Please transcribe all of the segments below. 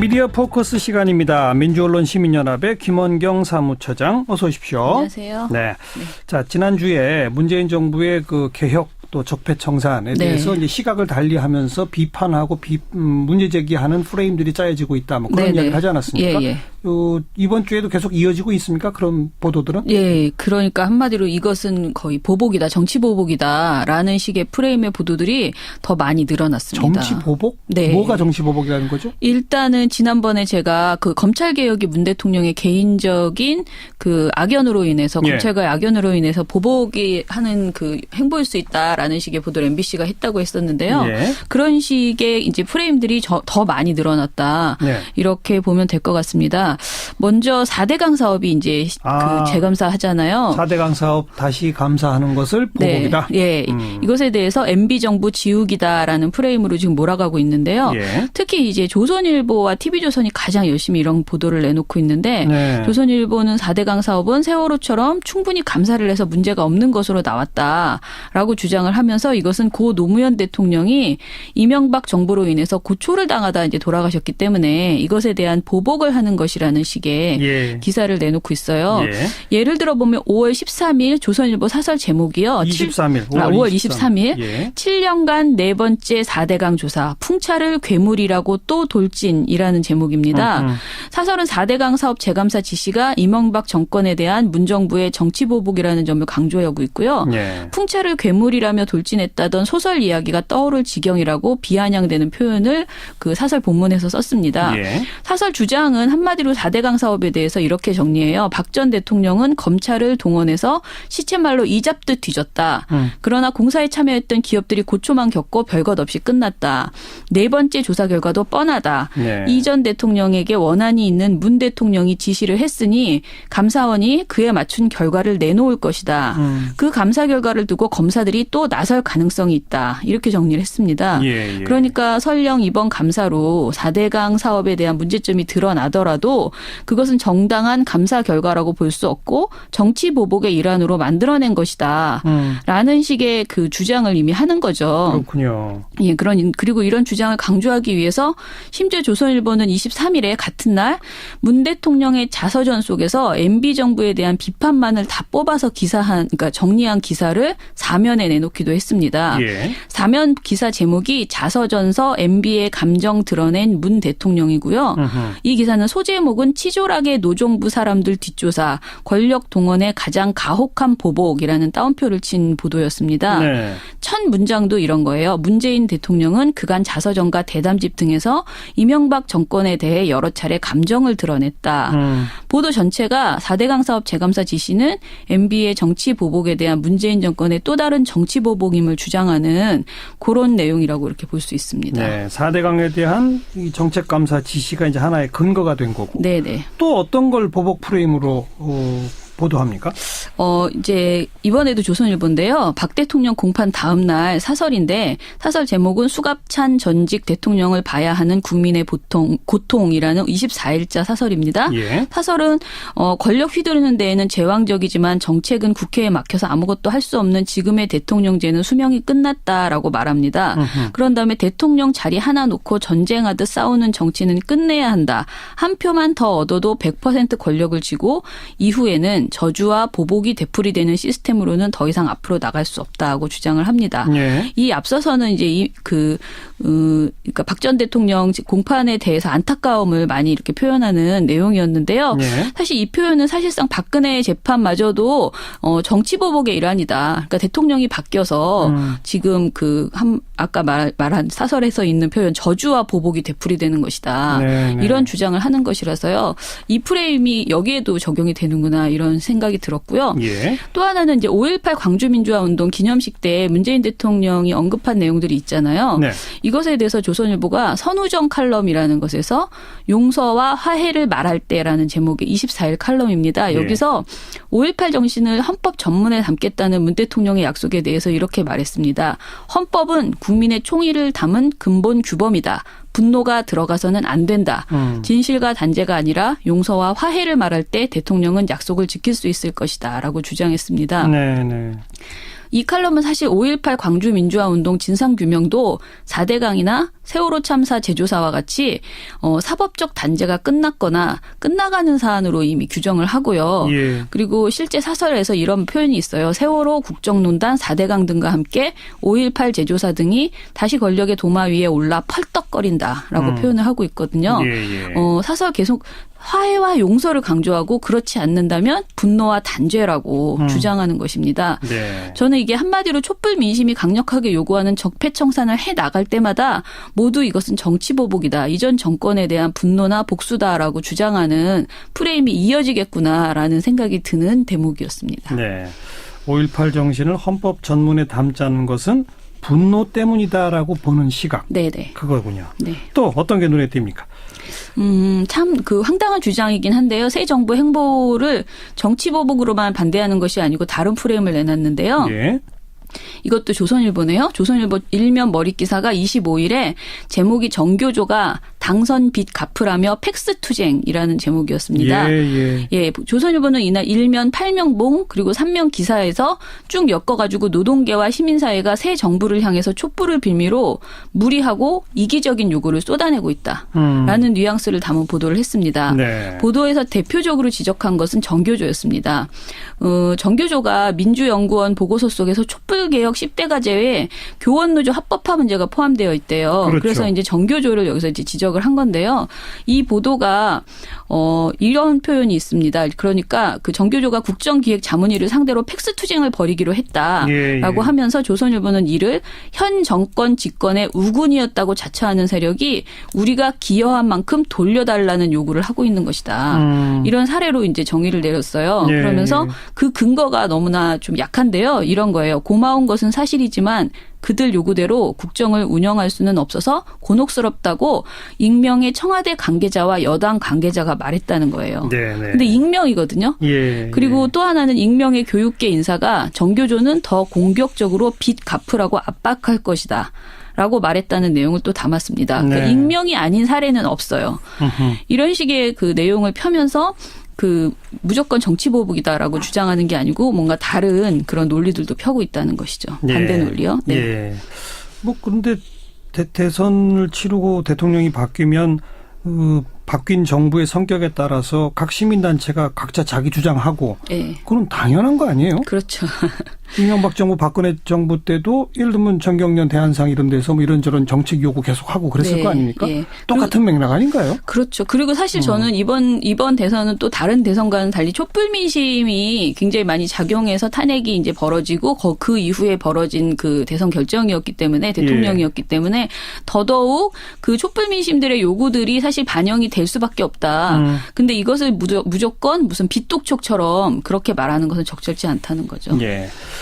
미디어 포커스 시간입니다. 민주언론 시민연합의 김원경 사무처장 어서 오십시오. 안녕하세요. 네. 자, 지난주에 문재인 정부의 그 개혁 또 적폐 청산에 네. 대해서 이제 시각을 달리하면서 비판하고 비, 음, 문제 제기하는 프레임들이 짜여지고 있다. 뭐 그런 네네. 이야기를 하지 않았습니까? 예, 예. 요, 이번 주에도 계속 이어지고 있습니까? 그런 보도들은? 예, 그러니까 한마디로 이것은 거의 보복이다, 정치 보복이다라는 식의 프레임의 보도들이 더 많이 늘어났습니다. 정치 보복? 네. 뭐가 정치 보복이라는 거죠? 일단은 지난번에 제가 그 검찰 개혁이 문 대통령의 개인적인 그 악연으로 인해서 예. 검찰과의 악연으로 인해서 보복이 하는 그 행보일 수 있다라는 식의 보도를 MBC가 했다고 했었는데요. 예. 그런 식의 이제 프레임들이 저- 더 많이 늘어났다. 네. 이렇게 보면 될 것 같습니다. 먼저 4대강 사업이 이제 아. 그 재감사 하잖아요. 4대강 사업 다시 감사하는 것을 보복이다. 네, 예. 음. 이것에 대해서 MB 정부 지우기다라는 프레임으로 지금 몰아가고 있는데요. 예. 특히 이제 조선일보와 TV조선이 가장 열심히 이런 보도를 내놓고 있는데 네. 조선일보는 4대강 사업은 세월호처럼 충분히 감사를 해서 문제가 없는 것으로 나왔다라고 주장을 하면서 이것은 고 노무현 대통령이 이명박 정부로 인해서 고초를 당하다 이제 돌아가셨기 때문에 이것에 대한 보복을 하는 것이라 는 식의 예. 기사를 내놓고 있어요. 예. 예를 들어 보면 5월 13일 조선일보 사설 제목이요. 23일. 아, 5월 23일. 예. 7년간 네 번째 4대강 조사 풍차를 괴물이라고 또 돌진이라는 제목입니다. 음, 음. 사설은 4대강 사업 재감사 지시가 이명박 정권에 대한 문정부의 정치 보복이라는 점을 강조하고 있고요. 예. 풍차를 괴물이라며 돌진했다던 소설 이야기가 떠오를 지경이라고 비아냥대는 표현을 그 사설 본문에서 썼습니다. 예. 사설 주장은 한마디로 4대강 사업에 대해서 이렇게 정리해요. 박 전 대통령은 검찰을 동원해서 시체말로 이잡듯 뒤졌다. 음. 그러나 공사에 참여했던 기업들이 고초만 겪고 별것 없이 끝났다. 네 번째 조사 결과도 뻔하다. 네. 이전 대통령에게 원한이 있는 문 대통령이 지시를 했으니 감사원이 그에 맞춘 결과를 내놓을 것이다. 음. 그 감사 결과를 두고 검사들이 또 나설 가능성이 있다. 이렇게 정리를 했습니다. 예, 예. 그러니까 설령 이번 감사로 4대강 사업에 대한 문제점이 드러나더라도 그것은 정당한 감사 결과라고 볼 수 없고 정치 보복의 일환으로 만들어낸 것이다. 음, 라는 식의 그 주장을 이미 하는 거죠. 그렇군요. 예, 그런 그리고 이런 주장을 강조하기 위해서 심지어 조선일보는 23일에 같은 날문 대통령의 자서전 속에서 MB 정부에 대한 비판만을 다 뽑아서 기사한 그러니까 정리한 기사를 사면에 내놓기도 했습니다. 예. 사면 기사 제목이 자서전서 MB의 감정 드러낸 문 대통령이고요. 음흠. 이 기사는 소제목은 치졸하게 노정부 사람들 뒷조사 권력 동원의 가장 가혹한 보복이라는 따옴표를 친 보도였습니다. 네. 첫 문장도 이런 거예요. 문재인 대통령은 그간 자서전과 대담집 등에서 이명박 정권에 대해 여러 차례 감 정을 드러냈다. 음, 보도 전체가 4대강 사업 재감사 지시는 MB의 정치 보복에 대한 문재인 정권의 또 다른 정치 보복임을 주장하는 그런 내용이라고 이렇게 볼 수 있습니다. 네. 4대강에 대한 이 정책 감사 지시가 이제 하나의 근거가 된 거고. 네네. 또 어떤 걸 보복 프레임으로 어, 보도합니까? 어, 이제 이번에도 조선일보인데요. 박 대통령 공판 다음 날 사설인데 사설 제목은 수갑찬 전직 대통령을 봐야 하는 국민의 보통 고통이라는 24일자 사설입니다. 예. 사설은 어, 권력 휘두르는 데에는 제왕적이지만 정책은 국회에 막혀서 아무것도 할 수 없는 지금의 대통령제는 수명이 끝났다라고 말합니다. 음흠. 그런 다음에 대통령 자리 하나 놓고 전쟁하듯 싸우는 정치는 끝내야 한다. 한 표만 더 얻어도 100% 권력을 쥐고 이후에는 저주와 보복이 되풀이되는 시스템으로는 더 이상 앞으로 나갈 수 없다고 주장을 합니다. 예. 이 앞서서는 이제 이그 어, 그러니까 박 전 대통령 공판에 대해서 안타까움을 많이 이렇게 표현하는 내용이었는데요. 예. 사실 이 표현은 사실상 박근혜 재판마저도 어 정치 보복의 일환이다. 그러니까 대통령이 바뀌어서 음. 지금 그 한 아까 말, 말한 사설에서 있는 표현 저주와 보복이 되풀이되는 것이다. 네, 네. 이런 주장을 하는 것이라서요. 이 프레임이 여기에도 적용이 되는구나 이런 생각이 들었고요. 예. 또 하나는 이제 5.18 광주민주화 운동 기념식 때 문재인 대통령이 언급한 내용들이 있잖아요. 네. 이것에 대해서 조선일보가 선우정 칼럼이라는 것에서 용서와 화해를 말할 때라는 제목의 24일 칼럼입니다. 예. 여기서 5.18 정신을 헌법 전문에 담겠다는 문 대통령의 약속에 대해서 이렇게 말했습니다. 헌법은 국민의 총의를 담은 근본 규범이다. 분노가 들어가서는 안 된다. 음. 진실과 단죄가 아니라 용서와 화해를 말할 때 대통령은 약속을 지킬 수 있을 것이다. 라고 주장했습니다. 네, 네. 이 칼럼은 사실 5.18 광주 민주화 운동 진상 규명도 4대강이나 세월호 참사 제조사와 같이 어, 사법적 단죄가 끝났거나 끝나가는 사안으로 이미 규정을 하고요. 예. 그리고 실제 사설에서 이런 표현이 있어요. 세월호 국정농단 4대강 등과 함께 5.18 제조사 등이 다시 권력의 도마 위에 올라 펄떡거린다라고 음. 표현을 하고 있거든요. 예, 예. 어, 사설 계속 화해와 용서를 강조하고 그렇지 않는다면 분노와 단죄라고 음. 주장하는 것입니다. 네. 저는 이게 한마디로 촛불 민심이 강력하게 요구하는 적폐청산을 해 나갈 때마다 모두 이것은 정치보복이다. 이전 정권에 대한 분노나 복수다라고 주장하는 프레임이 이어지겠구나라는 생각이 드는 대목이었습니다. 네. 5.18 정신을 헌법 전문에 담자는 것은 분노 때문이다라고 보는 시각. 네네. 그거군요. 네. 또 어떤 게 눈에 띕니까? 음, 참, 그 황당한 주장이긴 한데요. 새 정부 행보를 정치 보복으로만 반대하는 것이 아니고 다른 프레임을 내놨는데요. 예. 이것도 조선일보네요. 조선일보 일면 머리 기사가 25일에 제목이 정교조가 당선 빚 갚으라며 팩스 투쟁이라는 제목이었습니다. 예, 예. 예, 조선일보는 이날 일면 8명 봉 그리고 3명 기사에서 쭉 엮어 가지고 노동계와 시민사회가 새 정부를 향해서 촛불을 빌미로 무리하고 이기적인 요구를 쏟아내고 있다. 음. 라는 뉘앙스를 담은 보도를 했습니다. 네. 보도에서 대표적으로 지적한 것은 정교조였습니다. 어, 정교조가 민주연구원 보고서 속에서 촛불개혁 10대 과제에 교원노조 합법화 문제가 포함되어 있대요. 그렇죠. 그래서 이제 정교조를 여기서 이제 지적 을 한 건데요. 이 보도가 어, 이런 표현이 있습니다. 그러니까 그 정교조가 국정기획 자문위를 상대로 팩스 투쟁을 벌이기로 했다라고 예, 예. 하면서 조선일보는 이를 현 정권 집권의 우군이었다고 자처하는 세력이 우리가 기여한 만큼 돌려달라는 요구를 하고 있는 것이다. 음. 이런 사례로 이제 정의를 내렸어요. 예, 그러면서 예. 그 근거가 너무나 좀 약한데요. 이런 거예요. 고마운 것은 사실이지만 그들 요구대로 국정을 운영할 수는 없어서 곤혹스럽다고 익명의 청와대 관계자와 여당 관계자가 말했다는 거예요. 네, 네. 근데 익명이거든요. 예. 그리고 예. 또 하나는 익명의 교육계 인사가 정교조는 더 공격적으로 빚 갚으라고 압박할 것이다. 라고 말했다는 내용을 또 담았습니다. 그러니까 네. 익명이 아닌 사례는 없어요. 음흠. 이런 식의 그 내용을 펴면서 그 무조건 정치 보복이다라고 주장하는 게 아니고 뭔가 다른 그런 논리들도 펴고 있다는 것이죠. 반대 예. 논리요. 네. 예. 뭐 그런데 대, 대선을 치르고 대통령이 바뀌면 그 바뀐 정부의 성격에 따라서 각 시민단체가 각자 자기 주장하고 예. 그건 당연한 거 아니에요? 그렇죠. 이명박 정부 박근혜 정부 때도 예를 들면 정경련 대한상 이런 데서 뭐 이런저런 정책 요구 계속 하고 그랬을 네, 거 아닙니까? 예. 똑같은 맥락 아닌가요? 그렇죠. 그리고 어. 사실 저는 이번 이번 대선은 또 다른 대선과는 달리 촛불 민심이 굉장히 많이 작용해서 탄핵이 이제 벌어지고 거- 그 이후에 벌어진 그 대선 결정이었기 때문에 대통령이었기 예. 때문에 더더욱 그 촛불 민심들의 요구들이 사실 반영이 될 수밖에 없다. 음. 근데 이것을 무조, 무조건 무슨 빗독촉처럼 그렇게 말하는 것은 적절치 않다는 거죠. 예.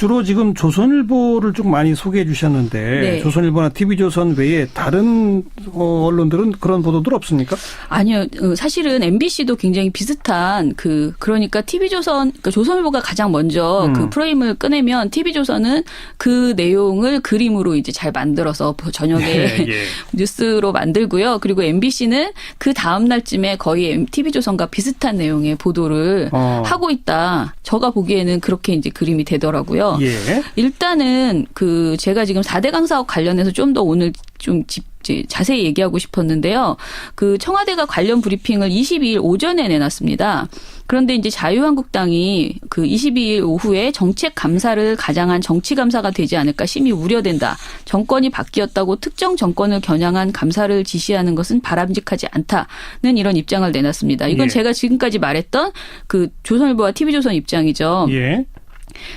주로 지금 조선일보를 좀 많이 소개해 주셨는데 네. 조선일보나 TV조선 외에 다른 어, 언론들은 그런 보도들 없습니까? 아니요, 어, 사실은 MBC도 굉장히 비슷한 그 그러니까 TV조선, 그러니까 조선일보가 가장 먼저 음. 그 프레임을 꺼내면 TV조선은 그 내용을 그림으로 이제 잘 만들어서 저녁에 예, 예. 뉴스로 만들고요. 그리고 MBC는 그 다음 날쯤에 거의 TV조선과 비슷한 내용의 보도를 어. 하고 있다. 제가 보기에는 그렇게 이제 그림이 되더라고요. 예. 일단은 그 제가 지금 4대강 사업 관련해서 좀 더 오늘 좀 집, 자세히 얘기하고 싶었는데요. 그 청와대가 관련 브리핑을 22일 오전에 내놨습니다. 그런데 이제 자유한국당이 그 22일 오후에 정책 감사를 가장한 정치 감사가 되지 않을까 심히 우려된다. 정권이 바뀌었다고 특정 정권을 겨냥한 감사를 지시하는 것은 바람직하지 않다는 이런 입장을 내놨습니다. 이건 예. 제가 지금까지 말했던 그 조선일보와 TV조선 입장이죠. 예.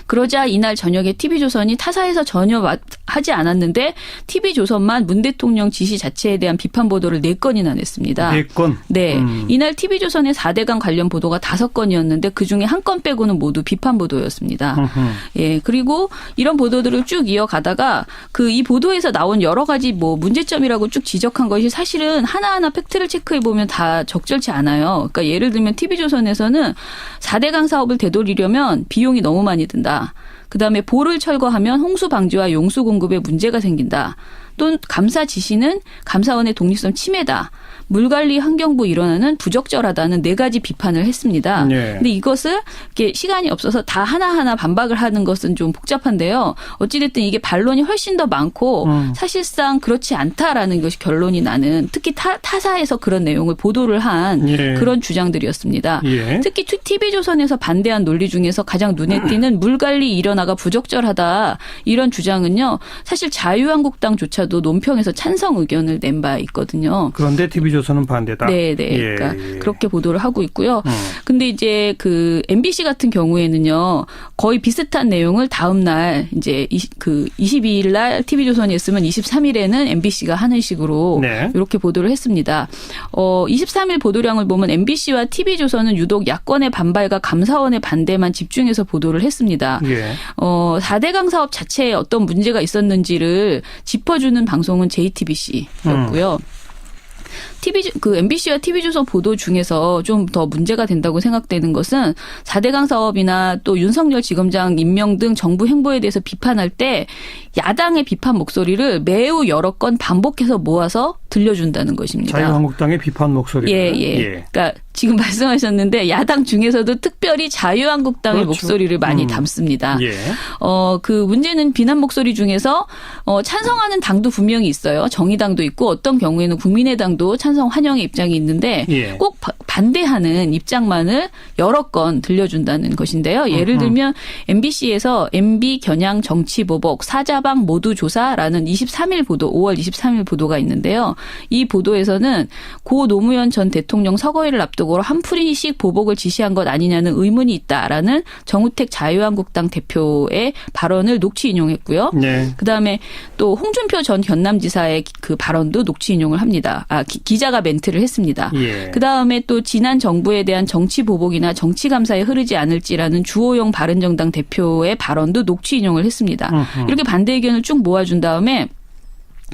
그러자 이날 저녁에 TV조선이 타사에서 전혀 와- 하지 않았는데 TV조선만 문 대통령 지시 자체에 대한 비판 보도를 네건이나 냈습니다. 네 건. 네. 음. 이날 TV조선의 4대강 관련 보도가 다섯 건이었는데 그중에 한 건 빼고는 모두 비판 보도였습니다. 음흠. 예. 그리고 이런 보도들을 쭉 이어가다가 그 이 보도에서 나온 여러 가지 뭐 문제점이라고 쭉 지적한 것이 사실은 하나하나 팩트를 체크해 보면 다 적절치 않아요. 그러니까 예를 들면 TV조선에서는 4대강 사업을 되돌리려면 비용이 너무 많이 든다. 그 다음에 보를 철거하면 홍수 방지와 용수 공급에 문제가 생긴다. 또 감사 지시는 감사원의 독립성 침해다. 물관리 환경부 일원화는 부적절하다는 네 가지 비판을 했습니다. 예. 근데 이것을 이렇게 시간이 없어서 다 하나하나 반박을 하는 것은 좀 복잡한데요. 어찌됐든 이게 반론이 훨씬 더 많고 음. 사실상 그렇지 않다라는 것이 결론이 나는 특히 타, 타사에서 그런 내용을 보도를 한 예. 그런 주장들이었습니다. 예. 특히 TV조선에서 반대한 논리 중에서 가장 눈에 띄는 물관리 일원화가 부적절하다 이런 주장은요. 사실 자유한국당조차 도 논평에서 찬성 의견을 낸 바 있거든요. 그런데 TV조선은 반대다. 네, 네. 예, 그러니까 예. 그렇게 보도를 하고 있고요. 음. 근데 이제 그 MBC 같은 경우에는요. 거의 비슷한 내용을 다음 날 이제 이- 그 22일 날 TV조선이 했으면 23일에는 MBC가 하는 식으로 네. 이렇게 보도를 했습니다. 어 23일 보도량을 보면 MBC와 TV조선은 유독 야권의 반발과 감사원의 반대만 집중해서 보도를 했습니다. 예. 어, 4대강 사업 자체에 어떤 문제가 있었는지를 짚어주는 방송은 JTBC였고요. TV 그 MBC와 TV조선 보도 중에서 좀 더 문제가 된다고 생각되는 것은 4대강 사업이나 또 윤석열 지검장 임명 등 정부 행보에 대해서 비판할 때 야당의 비판 목소리를 매우 여러 건 반복해서 모아서 들려준다는 것입니다. 자유한국당의 비판 목소리. 예, 예. 그러니까 지금 말씀하셨는데 야당 중에서도 특별히 자유한국당의 그렇죠. 목소리를 많이 음. 담습니다. 예. 어, 그 문제는 비난 목소리 중에서 어, 찬성하는 당도 분명히 있어요. 정의당도 있고 어떤 경우에는 국민의당도 찬성 환영의 입장이 있는데 예. 꼭 바- 반대하는 입장만을 여러 건 들려준다는 것인데요. 예를 음흠. 들면 MBC에서 MB 겨냥 정치 보복 사자방 모두 조사라는 23일 보도 5월 23일 보도가 있는데요. 이 보도에서는 고 노무현 전 대통령 서거일을 앞두고 한풀이식 보복을 지시한 것 아니냐는 의문이 있다라는 정우택 자유한국당 대표의 발언을 녹취 인용했고요. 네. 그다음에 또 홍준표 전 경남지사의 그 발언도 녹취 인용을 합니다. 아 기, 기자가 멘트를 했습니다. 예. 그다음에 또 지난 정부에 대한 정치 보복이나 정치 감사에 흐르지 않을지라는 주호영 바른정당 대표의 발언도 녹취 인용을 했습니다. 음흠. 이렇게 반대 의견을 쭉 모아준 다음에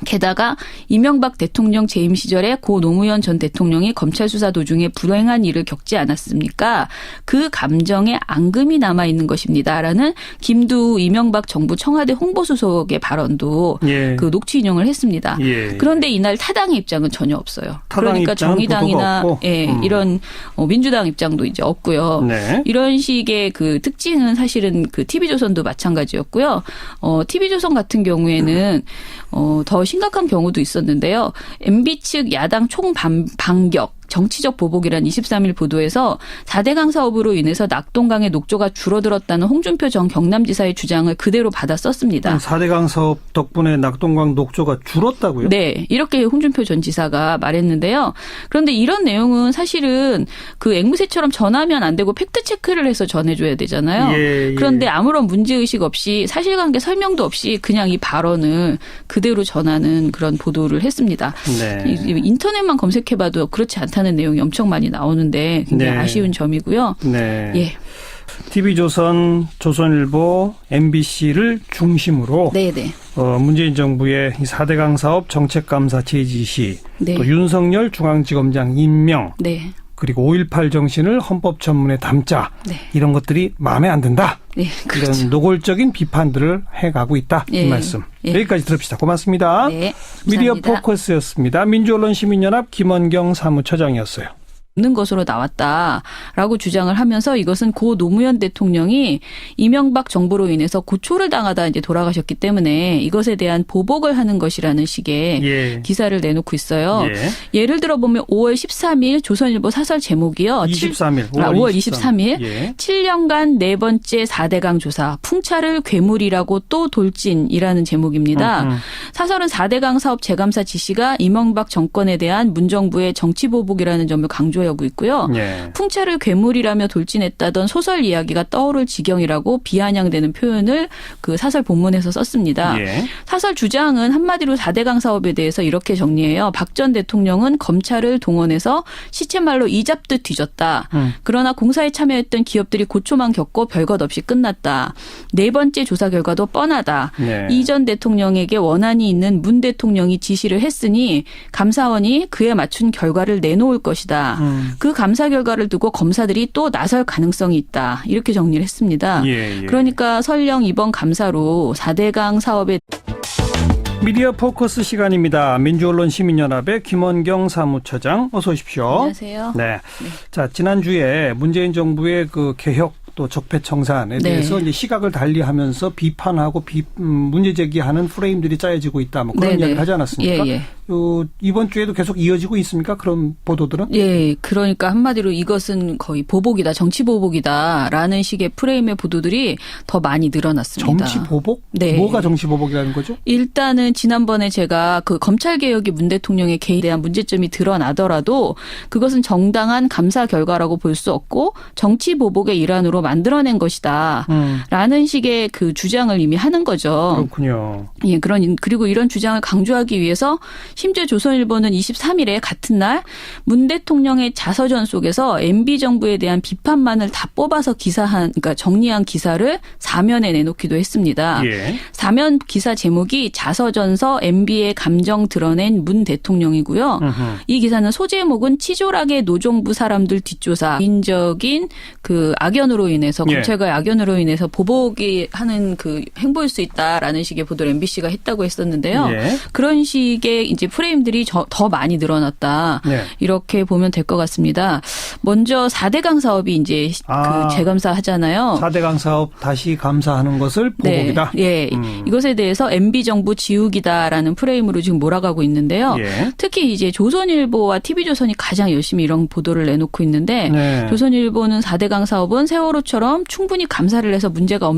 게다가 이명박 대통령 재임 시절에 고 노무현 전 대통령이 검찰 수사 도중에 불행한 일을 겪지 않았습니까? 그 감정에 앙금이 남아 있는 것입니다라는 김두 이명박 정부 청와대 홍보수석의 발언도 예. 그 녹취 인용을 했습니다. 예. 그런데 이날 타당의 입장은 전혀 없어요. 그러니까 정의당이나. 예, 음. 이런 어, 민주당 입장도 이제 없고요. 네. 이런 식의 그 특징은 사실은 그 TV조선도 마찬가지였고요. 어, TV조선 같은 경우에는 어, 더 심각한 경우도 있었는데요. MB 측 야당 총 반격 정치적 보복이란 23일 보도에서 4대강 사업으로 인해서 낙동강의 녹조가 줄어들었다는 홍준표 전 경남지사의 주장을 그대로 받아 썼습니다. 4대강 사업 덕분에 낙동강 녹조가 줄었다고요? 네, 이렇게 홍준표 전 지사가 말했는데요. 그런데 이런 내용은 사실은 그 앵무새처럼 전하면 안 되고 팩트 체크를 해서 전해줘야 되잖아요. 예, 예. 그런데 아무런 문제 의식 없이 사실관계 설명도 없이 그냥 이 발언을 그대로 전하는 그런 보도를 했습니다. 네. 인터넷만 검색해봐도 그렇지 않다 는 내용이 엄청 많이 나오는데 굉장히 네. 아쉬운 점이고요. 네. 예, TV조선, 조선일보, MBC를 중심으로 네, 네, 어, 문재인 정부의 이 4대강 사업 정책감사 제지 시, 네, 또 윤석열 중앙지검장 임명, 네, 그리고 5.18 정신을 헌법 전문에 담자 네, 이런 것들이 마음에 안 든다. 네, 그렇죠. 이런 노골적인 비판들을 해가고 있다. 이 예. 말씀. 예. 여기까지 들읍시다. 고맙습니다. 네, 미디어. 포커스였습니다. 민주언론시민연합 김원경 사무처장이었어요. 없는 것으로 나왔다라고 주장을 하면서 이것은 고 노무현 대통령이 이명박 정부로 인해서 고초를 당하다 이제 돌아가셨기 때문에 이것에 대한 보복을 하는 것이라는 식의 예. 기사를 내놓고 있어요. 예. 예를 들어 보면 5월 13일 조선일보 사설 제목이요. 23일. 5월, 아, 5월 23일. 예. 7년간 네 번째 4대강 조사 풍차를 괴물이라고 또 돌진이라는 제목입니다. 음, 음. 사설은 4대강 사업 재감사 지시가 이명박 정권에 대한 문정부의 정치 보복이라는 점을 강조 하고 있고요. 예. 풍차를 괴물이라며 돌진했다던 소설 이야기가 떠오를 지경이라고 비아냥대는 표현을 그 사설 본문에서 썼습니다. 예. 사설 주장은 한마디로 4대강 사업에 대해서 이렇게 정리해요. 박 전 대통령은 검찰을 동원해서 시체말로 이잡듯 뒤졌다. 음. 그러나 공사에 참여했던 기업들이 고초만 겪고 별것 없이 끝났다. 네 번째 조사 결과도 뻔하다. 네. 이전 대통령에게 원한이 있는 문 대통령이 지시를 했으니 감사원이 그에 맞춘 결과를 내놓을 것이다. 음. 그 감사 결과를 두고 검사들이 또 나설 가능성이 있다. 이렇게 정리를 했습니다. 예, 예. 그러니까 설령 이번 감사로 4대강 사업에 미디어 포커스 시간입니다. 민주언론 시민연합의 김원경 사무처장 어서 오십시오. 안녕하세요. 네. 자, 지난주에 문재인 정부의 그 개혁 또 적폐 청산에 네. 대해서 이제 시각을 달리하면서 비판하고 비, 음, 문제 제기하는 프레임들이 짜여지고 있다. 뭐 그런 네네. 이야기를 하지 않았습니까? 예, 예. 어, 이번 주에도 계속 이어지고 있습니까? 그런 보도들은? 예, 그러니까 한마디로 이것은 거의 보복이다, 정치 보복이다라는 식의 프레임의 보도들이 더 많이 늘어났습니다. 정치 보복? 네. 뭐가 정치 보복이라는 거죠? 일단은 지난번에 제가 그 검찰 개혁이 문 대통령의 개인에 대한 문제점이 드러나더라도 그것은 정당한 감사 결과라고 볼 수 없고 정치 보복의 일환으로 만들어낸 것이다. 음, 라는 식의 그 주장을 이미 하는 거죠. 그렇군요. 예, 그런 그리고 이런 주장을 강조하기 위해서 심지어 조선일보는 23일에 같은 날 문 대통령의 자서전 속에서 MB 정부에 대한 비판만을 다 뽑아서 기사한 그러니까 정리한 기사를 사면에 내놓기도 했습니다. 예. 사면 기사 제목이 자서전서 MB의 감정 드러낸 문 대통령이고요. 음흠. 이 기사는 소제목은 치졸하게 노정부 사람들 뒷조사, 개인적인 그 악연으로 인해서 예. 검찰과의 악연으로 인해서 보복이 하는 그 행보일 수 있다라는 식의 보도를 MBC가 했다고 했었는데요. 예. 그런 식의 이제 프레임들이 저- 더 많이 늘어났다. 네. 이렇게 보면 될 것 같습니다. 먼저 4대강 사업이 이제 아. 그 재감사 하잖아요. 4대강 사업 다시 감사하는 것을 보복이다. 네. 예. 음. 이것에 대해서 MB 정부 지우기다라는 프레임으로 지금 몰아가고 있는데요. 예. 특히 이제 조선일보와 TV조선이 가장 열심히 이런 보도를 내놓고 있는데 네. 조선일보는 4대강 사업은 세월호 처럼 충분히 감사를 해서 문제가 없